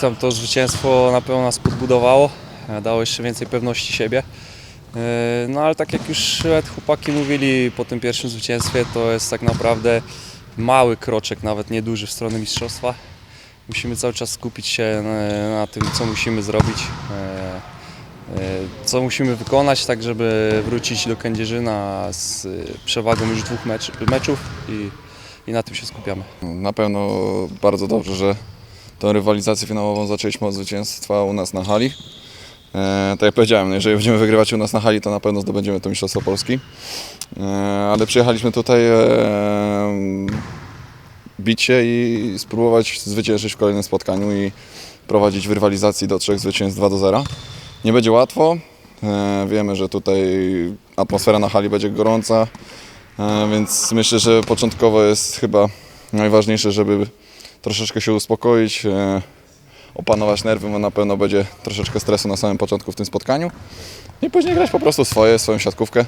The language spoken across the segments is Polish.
tam to zwycięstwo na pewno nas podbudowało, e, dało jeszcze więcej pewności siebie. E, No ale tak jak już chłopaki mówili po tym pierwszym zwycięstwie, to jest tak naprawdę mały kroczek, nawet nieduży w stronę mistrzostwa. Musimy cały czas skupić się na, na tym, co musimy zrobić, e, e, co musimy wykonać, tak żeby wrócić do Kędzierzyna z e, przewagą już dwóch mecz, meczów i, i na tym się skupiamy. Na pewno bardzo dobrze, że tę rywalizację finałową zaczęliśmy od zwycięstwa u nas na hali. E, tak jak powiedziałem, no jeżeli będziemy wygrywać u nas na hali, to na pewno zdobędziemy to Mistrzostwo Polski. E, ale przyjechaliśmy tutaj e, bić się i spróbować zwyciężyć w kolejnym spotkaniu i prowadzić w rywalizacji do trzech zwycięstw 2 do 0. Nie będzie łatwo. E, wiemy, że tutaj atmosfera na hali będzie gorąca, e, więc myślę, że początkowo jest chyba najważniejsze, żeby troszeczkę się uspokoić, e, opanować nerwy, bo na pewno będzie troszeczkę stresu na samym początku w tym spotkaniu i później grać po prostu swoje, swoją siatkówkę.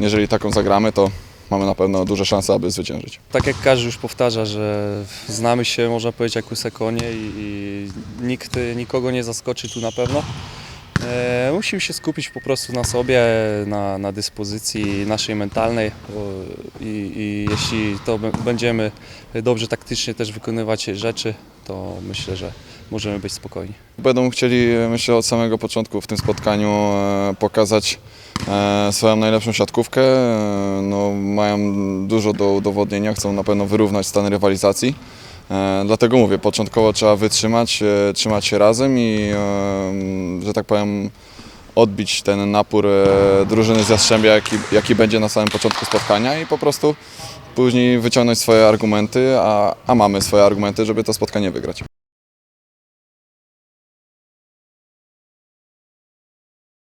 Jeżeli taką zagramy, to mamy na pewno duże szanse, aby zwyciężyć. Tak jak każdy już powtarza, że znamy się, można powiedzieć, jak łyse konie i, i nikt nikogo nie zaskoczy tu na pewno. E, musimy się skupić po prostu na sobie, na, na dyspozycji naszej mentalnej i, i jeśli to będziemy dobrze taktycznie też wykonywać rzeczy, to myślę, że możemy być spokojni. Będą chcieli, myślę, od samego początku w tym spotkaniu e, pokazać e, swoją najlepszą siatkówkę. No, mają dużo do udowodnienia, chcą na pewno wyrównać stan rywalizacji. E, Dlatego mówię, początkowo trzeba wytrzymać, e, trzymać się razem i, e, że tak powiem, odbić ten napór drużyny z Jastrzębia, jaki, jaki będzie na samym początku spotkania i po prostu później wyciągnąć swoje argumenty, a, a mamy swoje argumenty, żeby to spotkanie wygrać.